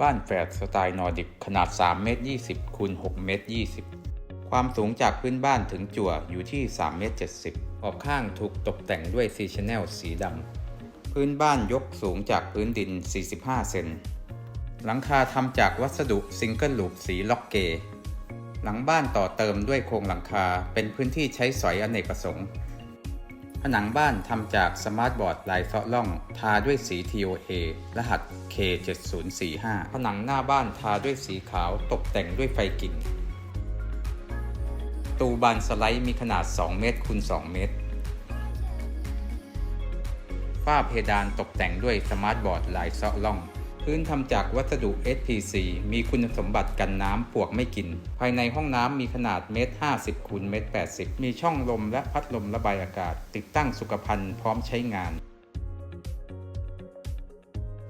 บ้านแฝดสไตล์นอร์ดิกขนาด 3 เมตร 20 คูณ 6 เมตร 20 ความสูงจากพื้นบ้านถึงจั่วอยู่ที่ 3 เมตร 70 ขอบข้างถูกตกแต่งด้วยซีชแนลสีดำ พื้นบ้านยกสูงจากพื้นดิน 45 เซน หลังคาทำจากวัสดุซิงเกิลลูปสีล็อกเก หลังบ้านต่อเติมด้วยโครงหลังคาเป็นพื้นที่ใช้สอยอเนกประสงค์ ผนังบ้านทำจากสมาร์ทบอร์ดลายเซาะล่อง ทาด้วยสี TOA รหัส K7045 ผนังหน้าบ้านทาด้วยสีขาวตกแต่งด้วยไฟกิ่งตูบานสไลด์มีขนาด 2 เมตรคูณ 2 เมตร ฝ้าเพดานตกแต่งด้วยสมาร์ทบอร์ดลายเซาะล่อง พื้นทำจากวัสดุ SPC มีคุณสมบัติกันน้ำปวกไม่กิน ภายในห้องน้ำมีขนาดเมตร 50คูณเมตร 80 มีช่องลมและพัดลมระบายอากาศ ติดตั้งสุขภัณฑ์พร้อมใช้งาน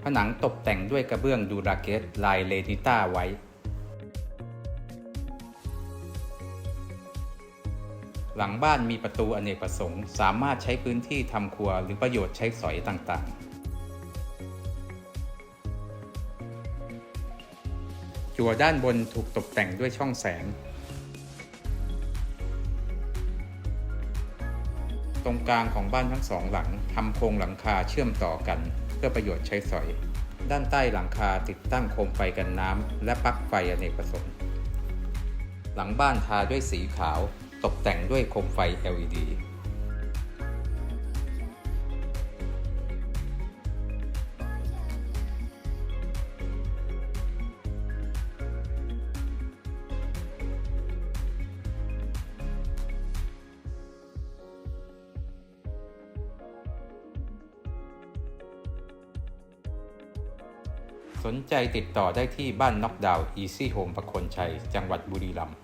ผนังตกแต่งด้วยกระเบื้องดูราเกตลายเลนิต้าไว้ หลังบ้านมีประตูอเนกประสงค์ สามารถใช้พื้นที่ทำครัวหรือประโยชน์ใช้สอยต่างๆ จั่วด้านบนถูกตกแต่งด้วยช่องแสง ตรงกลางของบ้านทั้งสองหลังทำโครงหลังคาเชื่อมต่อกัน เพื่อประโยชน์ใช้สอย ด้านใต้หลังคาติดตั้งโคมไฟกันน้ำและปลั๊กไฟอเนกประสงค์ หลังบ้านทาด้วยสีขาว ตกแต่งด้วยโคมไฟ LED สนใจติดต่อได้ที่บ้านน็อกดาวน์อีซี่โฮมประคนชัย จังหวัดบุรีรัมย์